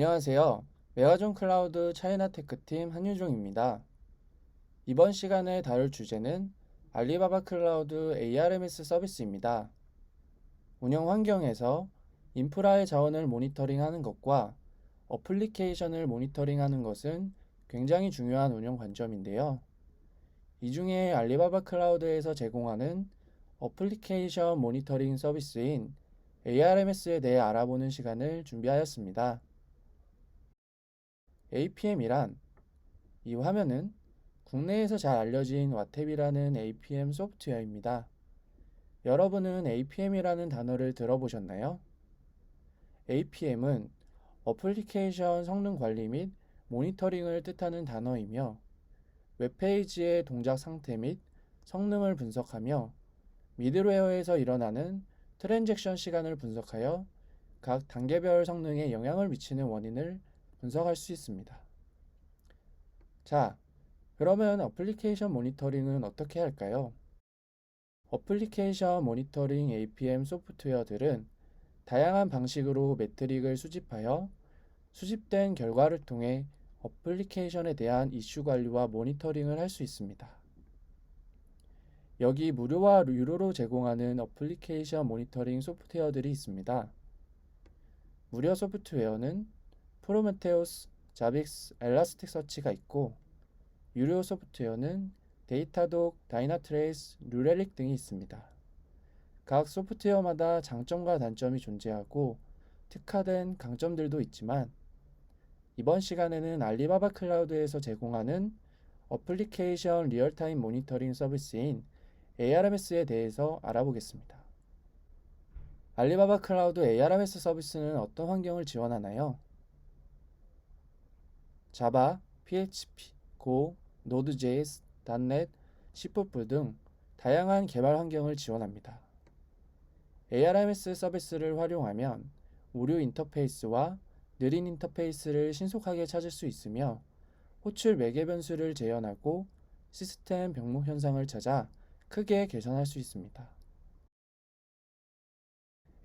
안녕하세요. 메가존 클라우드 차이나 테크팀 한유종입니다. 이번 시간에 다룰 주제는 알리바바 클라우드 ARMS 서비스입니다. 운영 환경에서 인프라의 자원을 모니터링하는 것과 어플리케이션을 모니터링하는 것은 굉장히 중요한 운영 관점인데요. 이 중에 알리바바 클라우드에서 제공하는 어플리케이션 모니터링 서비스인 ARMS에 대해 알아보는 시간을 준비하였습니다. APM이란 이 화면은 국내에서 잘 알려진 와탭이라는 APM 소프트웨어입니다. 여러분은 APM이라는 단어를 들어보셨나요? APM은 어플리케이션 성능 관리 및 모니터링을 뜻하는 단어이며 웹페이지의 동작 상태 및 성능을 분석하며 미들웨어에서 일어나는 트랜잭션 시간을 분석하여 각 단계별 성능에 영향을 미치는 원인을 분석할 수 있습니다. 자, 그러면 어플리케이션 모니터링은 어떻게 할까요? 어플리케이션 모니터링 APM 소프트웨어들은 다양한 방식으로 매트릭을 수집하여 수집된 결과를 통해 어플리케이션에 대한 이슈 관리와 모니터링을 할 수 있습니다. 여기 무료와 유료로 제공하는 어플리케이션 모니터링 소프트웨어들이 있습니다. 무료 소프트웨어는 프로메테우스, 자빅스, 엘라스틱 서치가 있고 유료 소프트웨어는 데이터독, 다이나트레이스, 뉴렐릭 등이 있습니다. 각 소프트웨어마다 장점과 단점이 존재하고 특화된 강점들도 있지만 이번 시간에는 알리바바 클라우드에서 제공하는 어플리케이션 리얼타임 모니터링 서비스인 ARMS에 대해서 알아보겠습니다. 알리바바 클라우드 ARMS 서비스는 어떤 환경을 지원하나요? 자바, PHP, Go, Node.js, .NET, C++ 등 다양한 개발 환경을 지원합니다. ARMS 서비스를 활용하면 오류 인터페이스와 느린 인터페이스를 신속하게 찾을 수 있으며 호출 매개 변수를 재현하고 시스템 병목 현상을 찾아 크게 개선할 수 있습니다.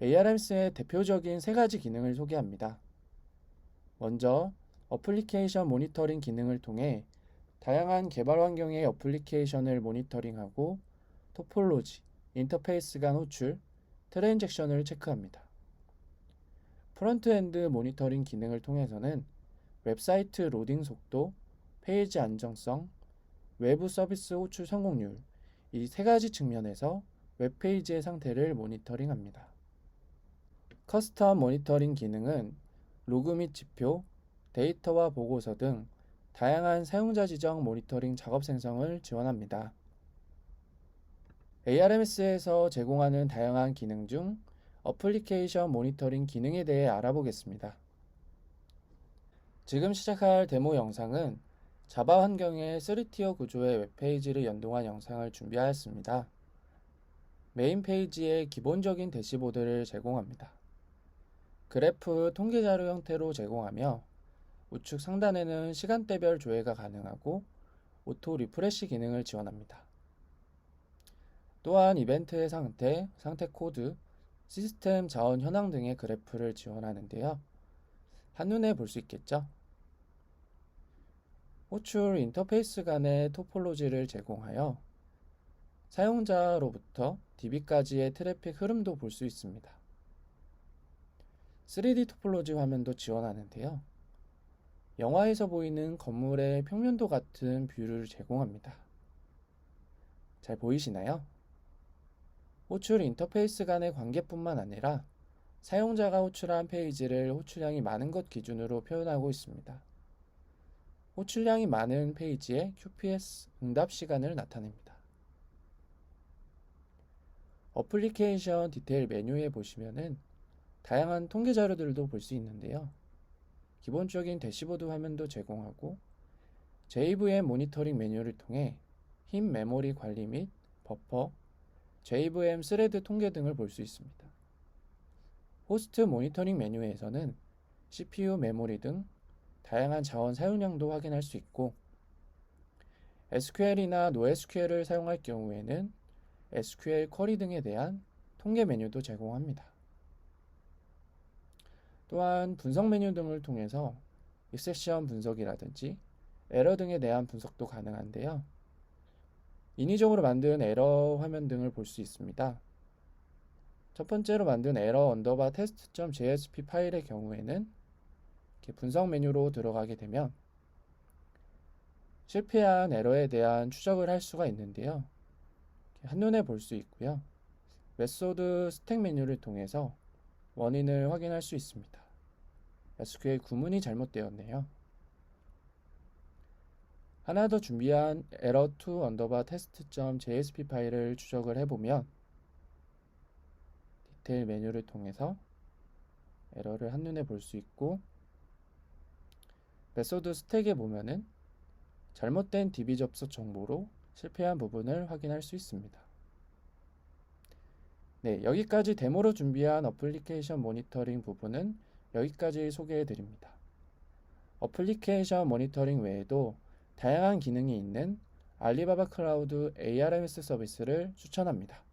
ARMS의 대표적인 세 가지 기능을 소개합니다. 먼저 어플리케이션 모니터링 기능을 통해 다양한 개발 환경의 어플리케이션을 모니터링하고 토폴로지, 인터페이스 간 호출, 트랜잭션을 체크합니다. 프론트엔드 모니터링 기능을 통해서는 웹사이트 로딩 속도, 페이지 안정성, 외부 서비스 호출 성공률, 이 세 가지 측면에서 웹페이지의 상태를 모니터링합니다. 커스텀 모니터링 기능은 로그 및 지표, 데이터와 보고서 등 다양한 사용자 지정 모니터링 작업 생성을 지원합니다. ARMS에서 제공하는 다양한 기능 중 어플리케이션 모니터링 기능에 대해 알아보겠습니다. 지금 시작할 데모 영상은 자바 환경의 3티어 구조의 웹페이지를 연동한 영상을 준비하였습니다. 메인 페이지에 기본적인 대시보드를 제공합니다. 그래프 통계 자료 형태로 제공하며 우측 상단에는 시간대별 조회가 가능하고 오토 리프레시 기능을 지원합니다. 또한 이벤트의 상태, 상태 코드, 시스템 자원 현황 등의 그래프를 지원하는데요. 한눈에 볼 수 있겠죠? 호출 인터페이스 간의 토폴로지를 제공하여 사용자로부터 DB까지의 트래픽 흐름도 볼 수 있습니다. 3D 토폴로지 화면도 지원하는데요. 영화에서 보이는 건물의 평면도 같은 뷰를 제공합니다. 잘 보이시나요? 호출 인터페이스 간의 관계뿐만 아니라 사용자가 호출한 페이지를 호출량이 많은 것 기준으로 표현하고 있습니다. 호출량이 많은 페이지에 QPS 응답 시간을 나타냅니다. 어플리케이션 디테일 메뉴에 보시면은 다양한 통계 자료들도 볼 수 있는데요. 기본적인 대시보드 화면도 제공하고 JVM 모니터링 메뉴를 통해 힘 메모리 관리 및 버퍼, JVM 스레드 통계 등을 볼 수 있습니다. 호스트 모니터링 메뉴에서는 CPU 메모리 등 다양한 자원 사용량도 확인할 수 있고 SQL이나 NoSQL을 사용할 경우에는 SQL 쿼리 등에 대한 통계 메뉴도 제공합니다. 또한 분석 메뉴 등을 통해서 익셉션 분석이라든지 에러 등에 대한 분석도 가능한데요. 인위적으로 만든 에러 화면 등을 볼 수 있습니다. 첫 번째로 만든 에러 언더바 테스트.jsp 파일의 경우에는 분석 메뉴로 들어가게 되면 실패한 에러에 대한 추적을 할 수가 있는데요. 한눈에 볼 수 있고요. 메소드 스택 메뉴를 통해서 원인을 확인할 수 있습니다. SQL 구문이 잘못되었네요. 하나 더 준비한 error2 언더바 test.jsp 파일을 추적을 해보면 디테일 메뉴를 통해서 에러를 한눈에 볼 수 있고 메소드 스택에 보면은 잘못된 DB 접속 정보로 실패한 부분을 확인할 수 있습니다. 네, 여기까지 데모로 준비한 어플리케이션 모니터링 부분은 여기까지 소개해 드립니다. 어플리케이션 모니터링 외에도 다양한 기능이 있는 알리바바 클라우드 ARMS 서비스를 추천합니다.